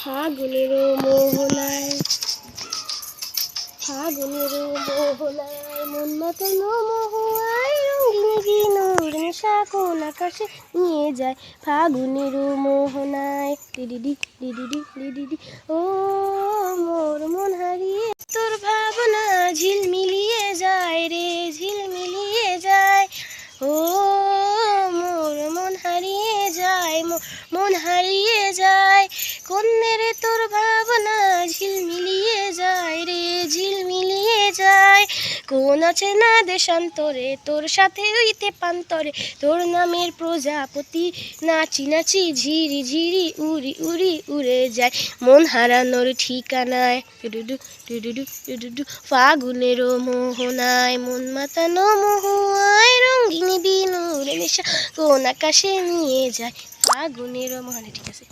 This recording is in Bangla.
ফাগুনের মোহনায় ফাগুনের মোহনায় মন নেশা কোন আকাশে নিয়ে যায়। ফাগুনের মোহনায় ডিডিডি ডিডিডি ডিডিডি ও, মোর মন হারিয়ে তোর ভাবনা ঝিলমিলিয়ে যায় রে, ঝিলমিলিয়ে যায়। ও, মোর মন হারিয়ে যায় মন হারিয়ে যায়। কন্যে যায়। কোন আছে না দেশান্তরে? তোর সাথে হইতে পান্তরে তোর নামের প্রজাপতি। নাচি নাচি, ঝিরি ঝিরি, উড়ি উড়ি, উড়ে যায়। মন হারানোর ঠিকানায়। ফাগুনেরও মোহনায়। মন মাতানো মহুয়ায় রঙ্গিনী বিনুর নেশা। কোন আকাশে নিয়ে যায়। ফাগুনেরও মোহনায়। ঠিক আছে।